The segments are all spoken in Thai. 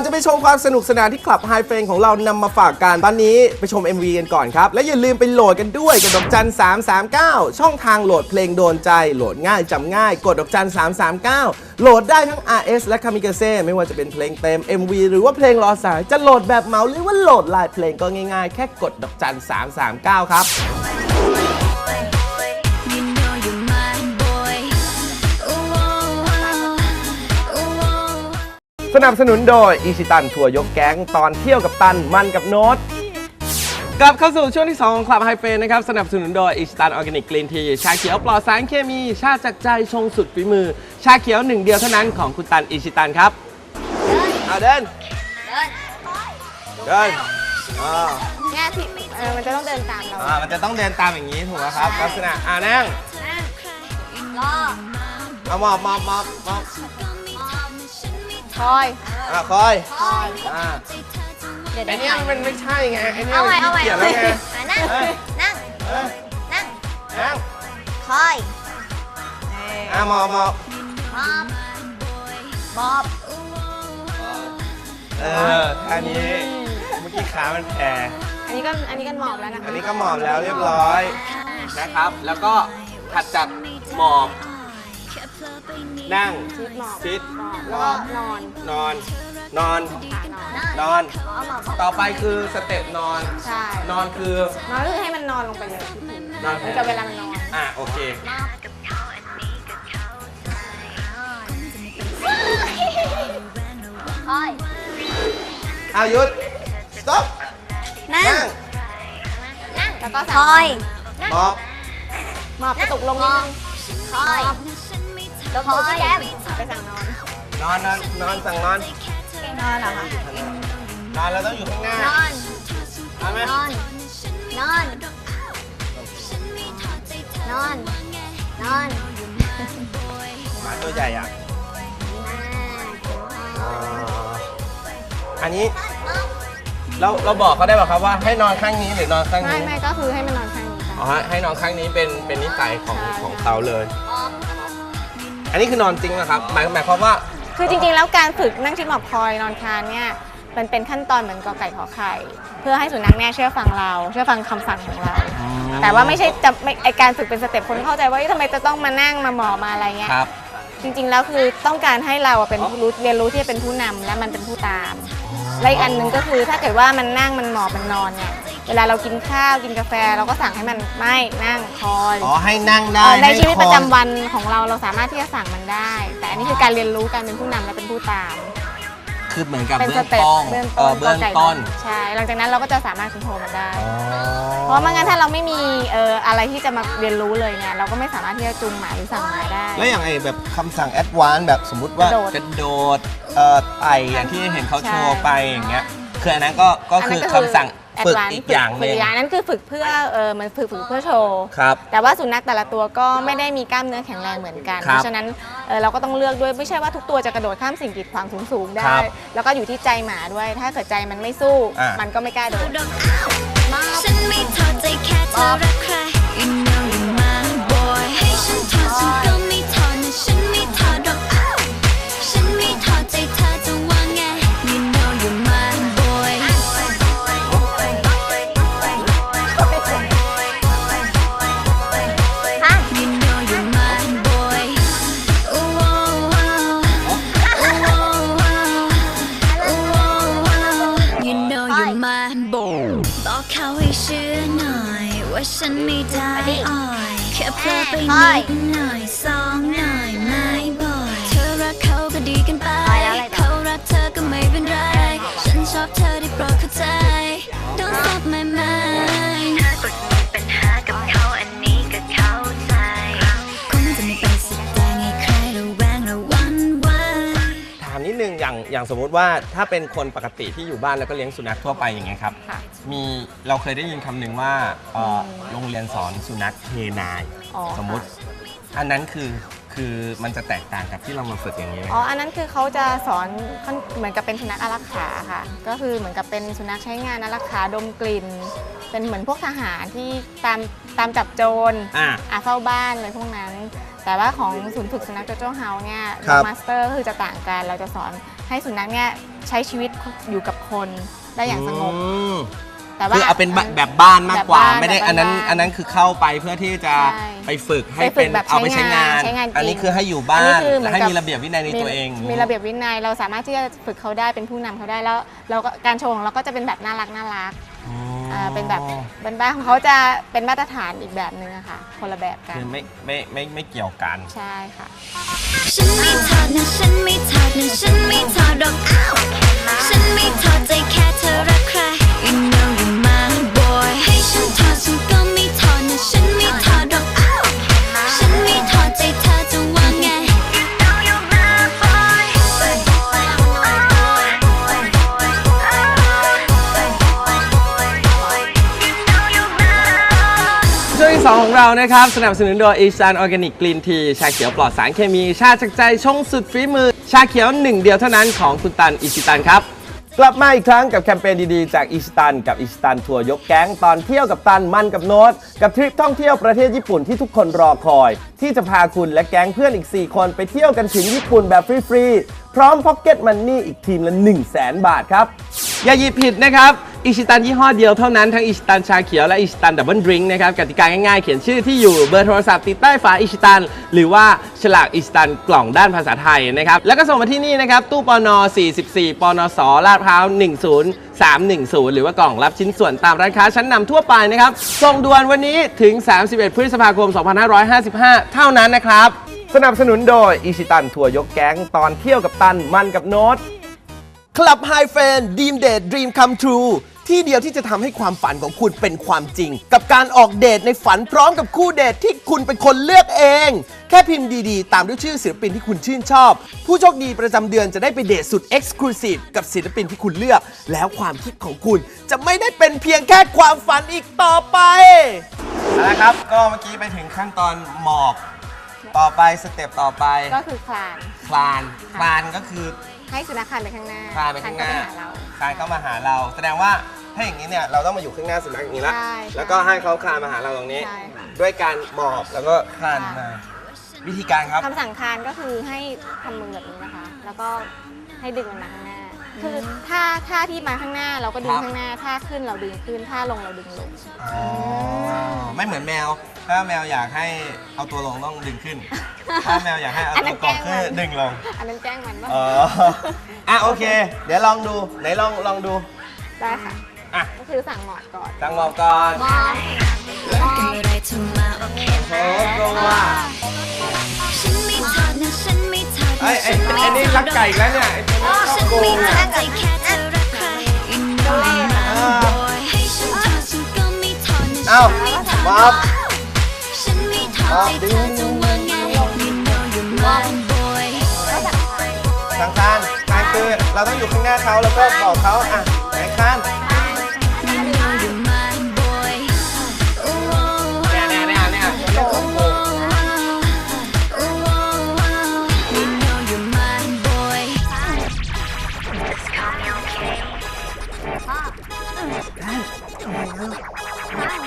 อนจะไปชมความสนุกสนานที่คลับไฮเฟนของเรานำมาฝากกันตอนนี้ไปชม MV กันก่อนครับ และอย่าลืมไปโหลดกันด้วยกับดอกจัน 339 ช่องทางโหลดเพลงโดนใจ โหลดง่ายจำง่าย กดดอกจัน 339 โหลดได้ทั้ง RS และ Kamikaze ไม่ว่าจะเป็นเพลงเต็ม MV หรือว่าเพลงรอสายจะโหลดแบบเหมาหรือว่าโหลดลายเพลงก็ง่ายๆ แค่กดดอกจัน 339 ครับ สนับสนุนโดยอีชิตันทัวร์ยกแก๊งตอนเที่ยวกับตันมันกับโน้ต กลับเข้าสู่ช่วงที่ 2 ของคลับไฮเฟนนะครับ สนับสนุนโดยอีชิตันออร์แกนิกกรีนทีชาเขียวปลอดสารเคมี ชาจากใจชงสุดฝีมือ ชาเขียวหนึ่งเดียวเท่านั้นของคุณตันอีชิตันครับเอาเดินเดินอ่าเนี่ยที่เออมันจะต้องเดินตามเราอ่ามันจะต้องเดินตามอย่างนี้ถูกไหมครับ ลักษณะอ่านั่งรอเอาหมอบหมอบหมอบหมอบ คอย อ่าคอยคอยอ่าเดี๋ยวไอเดี๋ยวเนี้ยมันไม่ใช่ไงไอเนี้ยเอามัใหม่นเอาใหม่ขี้เกียจเอาใหแล้วม่ไงนั่งเอ้ยนั่งเอ้ยนั่ง นั่งคอยอ่าหมอบหมอบมอบมอบเออท่านี้เมื่อกี้ขามันแผ่อันนี้ก็อันนี้ก็หมอบแล้วนะคะอันนี้ก็หมอบแล้วเรียบร้อยนะครับ แล้วก็ถัดจากหมอบ นั่งชิดหมอบซิดหมอบหมแล้วอก็บนอนนอน นอนขานอนนอน เอาหมอบต่อไปคือสเต็ปนอน ใช่นอนคือนอนก็คือให้มันนอนลงไปเลยที่พื้นนอนมันจะเวลามันนอน อะโอเคคอยเอาหยุด stop นั่งนั่งนั่งแล้วก็คอย หมอบหมอบกระตุกลงนิดนึงคอย ลงตัวพี่แก้มไปสั่งนอน นอนนอนนอนสั่งนอน นอนเหรอคะ นอนเราต้องอยู่ข้างหน้า นอนเอาไหมนอน นอน นอน นอนหมาตัวใหญ่อะอ่าอันนี้เราเราบอกเขาได้ป่ะครับว่าให้นอนข้างนี้หรือนอนข้างไม่นี้ไม่ก็คือให้มันนอนข้างนี้อ๋อค่ะฮะให้นอนข้างนี้เป็นเป็นนิสัยของใช่ของเขาเลย อันนี้คือนอนจริงนะครับหมายหมายความว่าคือจริงๆ แล้วการฝึกนั่งชิดหมอบคอยนอนคานเนี่ยมันเป็นขั้นตอนเหมือนกอไก่ขอไข่ เพื่อให้สุนัขเนี่ยเชื่อฟังเรา เชื่อฟังคำสั่งของเรา แต่ว่าไม่ใช่จะไม่ไอการฝึกเป็นสเต็ปคนเข้าใจว่าเอ้ยทำไมจะต้องมานั่งมาหมอบมาอะไรเงี้ยครับ จริงๆแล้วคือต้องการให้เราอะเป็นผู้รู้เรียนรู้ที่จะเป็นผู้นำและมันเป็นผู้ตามและอีกอันหนึ่งก็คือถ้าเกิดว่ามันนั่งมันหมอบมันนอนเนี่ย เวลาเรากินข้าวกินกาแฟ เราก็สั่งให้มันไม่นั่งคอยอ๋อให้นั่งได้เอ่อในห้ชีวิตคอยประจำวันของเราเราสามารถที่จะสั่งมันได้ แต่อันนี้คือการเรียนรู้การเป็นผู้นำและเป็นผู้ตาม คือเหมือนกับเป็นเบื้สองเต็ปต้นเบื้องเอต้อนเบื้องกไก่ต้นใช่หลังจากนั้นเราก็จะสามารถคอนโทรลมันได้ อ๋อเพราะไม่งั้นถ้าเราไม่มีเอ่ออะไรที่จะมาเรียนรู้เลยเนี่ยเราก็ไม่สามารถที่จะจูงหมาหรือสั่งหมาได้ แล้วอย่างไอ้แบบคำสั่งแอดวานซ์แบบสมมุติว่ากระโดดกระโดดเอ่อไต่อย่างที่เห็นเขาโชว์ไปอย่างเงี้ยคืออันนั้นก็ก็คือคำสั่ง ฝึก advance อีกอย่างหฝึนึ่กงอย่างนั้นคือฝึกเพื่อเออมันฝึกฝึกเพื่อโชว์ ครับ แต่ว่าสุนัขแต่ละตัวก็ไม่ได้มีกล้ามเนื้อแข็งแรงเหมือนกัน ครับเพราะฉะนั้นเอ่อเราก็ต้องเลือกด้วยไม่ใช่ว่าทุกตัวจะกระโดดข้ามสิ่งกีดขวางสูงๆได้ ครับแล้วก็อยู่ที่ใจหมาด้วย ถ้าเกิดใจมันไม่สู้ อะมันก็ไม่กล้าโดด ฉันไม่ทอดใจแค่เธอรักใคร You know you're my boy ให้ฉันทอดฉันก็ ฉันไม่ได้อ่อยแค่เพลอไปนิดหน่อย อย่างอย่างสมมุติว่าถ้าเป็นคนปกติที่อยู่บ้านแล้วก็เลี้ยงสุนัขทั่วไปอย่างเงี้ยครับ ค่ะ มีเราเคยได้ยินคำหนึ่งว่าเอ่อโรงเรียนสอนสุนัขเคนายอ๋อ สมมุติ อันนั้นคือคือมันจะแตกต่างกับที่เรามาฝึกอย่างนี้ไหมอ๋อ อันนั้นคือเขาจะสอนค่อนเหมือนกับเป็นสุนัขอารักขาค่ะ ก็คือเหมือนกับเป็นสุนัขใช้งานอารักขาดมกลิ่น เป็นเหมือนพวกทหารที่ตามตามจับโจรอ่าอาเฝ้าบ้านอะไรพวกนั้น แต่ว่าของศูนย์ฝึกสุนัขโจโจ้เฮาเนี่ยครับมาสเตอร์คือจะต่างกัน เราจะสอนให้สุนัขเนี่ยใช้ชีวิตอยู่กับคนได้อย่างสงบอืมแต่ว่า คือเอาเป็นแบบแบบบ้านมากกว่าแบบบ้านไม่ได้แบบอันนั้นบ้านอันนั้นคือเข้าไปเพื่อที่จะใช่ไปฝึกให้ไปฝึกเป็นแบบเอาไปใช้งาน ใช้งานจริงอันนี้คือให้อยู่บ้าอันนี้นคือเหมือนให้กับ มีระเบียบวินัยในตัวเองมีระเบียบวินัยเราสามารถที่จะฝึกเขาได้เป็นผู้นำเขาได้แล้วเราก็การโชว์ของเราก็จะเป็นแบบน่ารักน่ารักอ๋ออ่าเป็นแบบเป็นบ้านของเขาจะเป็นมาตรฐานอีกแบบนึงอะค่ะ คนละแบบกัน คือไม่ไม่ไม่ไม่เกี่ยวกัน ใช่ค่ะ ฉันไม่ถอดนะฉันไม่ถอดนะฉันไม่ถอดดอกอ้าวฉันไม่ถอดใจแค่เธอรัก เรานะครับ สนับสนุนโดย Eastern Organic Green Tea ชาเขียวปลอดสารเคมี ชาจากใจชงสุดฝีมือ ชาเขียวหนึ่งเดียวเท่านั้นของคุณตันอิชิตันครับกลับมาอีกครั้งกับแคมเปญดีๆ จากอิชิตันกับอิชิตันทัวร์ยกแก๊งตอนเที่ยวกับตันมันกับโน้ตกับทริปท่องเที่ยวประเทศญี่ปุ่นที่ทุกคนรอคอย ที่จะพาคุณและแก๊งเพื่อนอีก 4 คนไปเที่ยวกันถึงญี่ปุ่นแบบฟรีๆ พร้อมพ็อกเก็ตมันนี่อีกทีมละ 1 0 0 0 0แบาทครับ อย่าหยิบผิดนะครับอิชิตันยี่ห้อเดียวเท่านั้นทั้งอิชิตันชาเขียวและอิชิตันดับเบิลดริงก์นะครับกติกาง่ายๆ เขียนชื่อที่อยู่เบอร์โทรศัพท์ติดใต้ฝาอิชิตัน หรือว่าฉลากอิชิตันกล่องด้านภาษาไทยนะครับ แล้วก็ส่งมาที่นี่นะครับ ตู้ปน44ปนสลาดพร้าว 10310 หรือว่ากล่องรับชิ้นส่วนตามร้านค้าชั้นนำทั่วไปนะครับส่งด่วนวันนี้ถึง 31 พฤษภาคม 2555 เท่านั้นนะครับสนับสนุนโดยอิชิตันทัวร์ยกแก๊งตอนเที่ยวกับตันมันกับโน้ต คลับไฮเฟนดีมเดทดรีมคัมทรูที่เดียวที่จะทำให้ความฝันของคุณเป็นความจริง กับการออกเดทในฝันพร้อมกับคู่เดทที่คุณเป็นคนเลือกเอง แค่พิมพ์ดีๆ ตามด้วยชื่อศิลปินที่คุณชื่นชอบ ผู้โชคดีประจำเดือนจะได้ไปเดทสุดเอ็กซ์คลูซีฟกับศิลปินที่คุณเลือก แล้วความคิดของคุณจะไม่ได้เป็นเพียงแค่ความฝันอีกต่อไปเอาละครับ ก็เมื่อกี้ไปถึงขั้นตอนหมอบ ต่อไปสเต็ปต่อไปก็คือคลาน คลาน คลานก็คือ ให้สุนัขคลานไปข้างหน้าคลานไปข้างหน้า คลเข้ไปหาเราคลานเข้ามาหาเรา แสดงว่าถ้าอย่างนี้เนี่ยเราต้องมาอยู่ข้างหน้าสุนัขอย่างนี้ละใช่แล้วก็ให้เขาคลานมาหาเราตรงนี้ ใช่ค่ะ ด้วยการหมอบแล้วก็คลานมา วิธีการครับ คำสั่งคลานก็คือให้ทำมือแบบนี้นะคะ แล้วก็ให้ดึงมันมาข้างหน้า คือถ้าท่าที่มาข้างหน้าเราก็ดึคงรับ ข้างหน้า ถ้าขึ้นเราดึงขึ้น ถ้าลงเราดึงลง อ๋อไม่เหมือนแมว ถ้าแมวอยากให้เอาตัวลงต้องดึงขึ้น ถ้าแมวอยากให้เอาอันนั้ตัวนกแกล้องงมันขึ้นดึงลง อันนั้นแจ้งมันว่าอ๋ออะโอเค เดี๋ยวลองดูไหนลองลองดูได้ค่ะอะก็คือสั่งหมอดก่อนตั้งหมอบก่อนมองอะไรเธอมาโอเคโอ้ตัวฉันไม่ถอดนะฉันไม่ถอดไอ้นะไอ้ฉันไอ้นี่รักไก่อีกแล้วเนี่ยไอ้ตัวนี้ชฉัอบนโกไม่งถออะดใจแค่เธอรักใคร You know you're my boy ให้ฉันถอดฉันก็ไม่ถอดนะเอ้าฉันไม่ถอดมอบฉัน สังการทางคือเราต้องอยู่ข้างหน้าเขาแล้วก็บอกเขาอะแข่งขันได้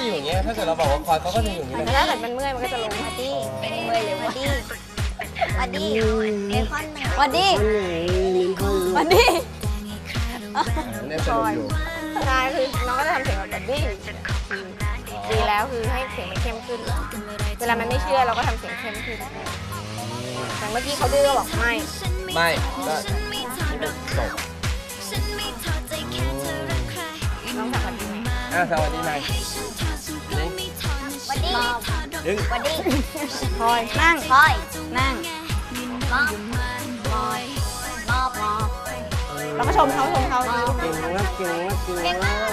จะอยู่อย่างเงี้ย ถ้าเกิดเราบอกว่าคอยเขาก็จะอยู่อย่างนี้เลยถ้าเกิดมันเมื่อยมันก็จะลงมาที่เมื่อยเร็วมาที่วัดดีเบคอนหนึ่งวันดีวันดีเนี่ยสนุกอยู่ใช่คือน้องก็จะทำเสียงแบบวันดีอ๋อดีแล้วคือให้เสียงมันเข้มขึ้น เวลามันไม่เชื่อเราก็ทำเสียงเข้มขึ้นแต่เมื่อกี้เขาดื้อก็บอกไม่ ไม่ก็จบน้องสั่งวันดีไหมอะสวัสดีนา ยวันดีดึงวันดีพลอยนั่งคอยนั่งมอบมอยมอบมอบเราก็ชมเขาชมเขาเก่งมากเก่งมากเก่งมาก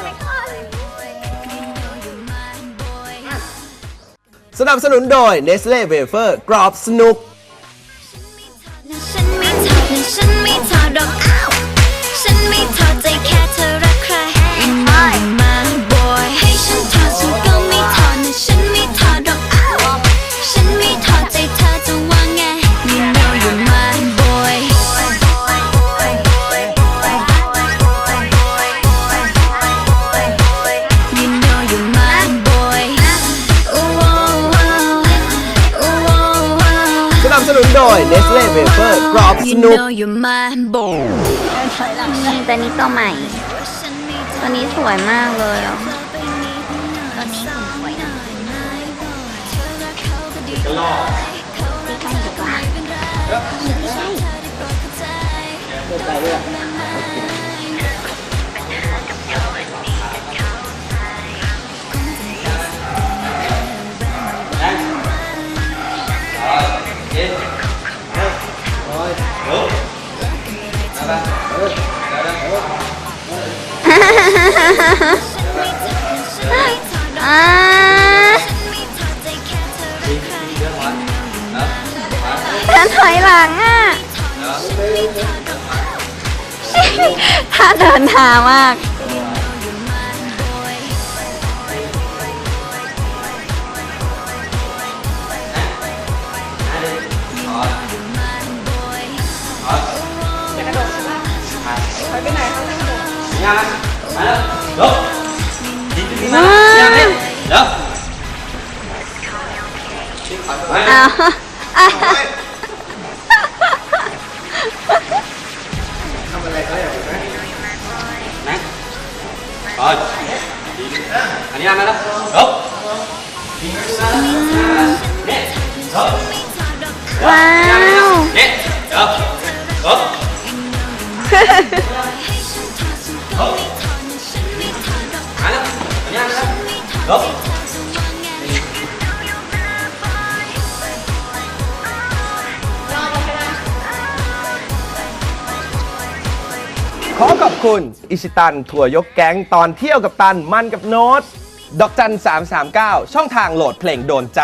สนับสนุนโดย Nestle Wafer กรอบสนุก นี่ตัวนี้ตัวใหม่ ตัวนี้สวยมากเลยอะตัวนี้สวยนะไม่ใช่ อ่าฉันถอยหลังอะ ถ้าเดินทางมาก ดอ้าวอะ Rồi. Anh em đó. Đúng. ว้าว Nè. Được. Đúng. Đúng. ขอขอบคุณ อิชิตันถั่วยกแก๊งตอนเที่ยวกับตันมันกับโน้ตดอกจัน339 ช่องทางโหลดเพลงโดนใจ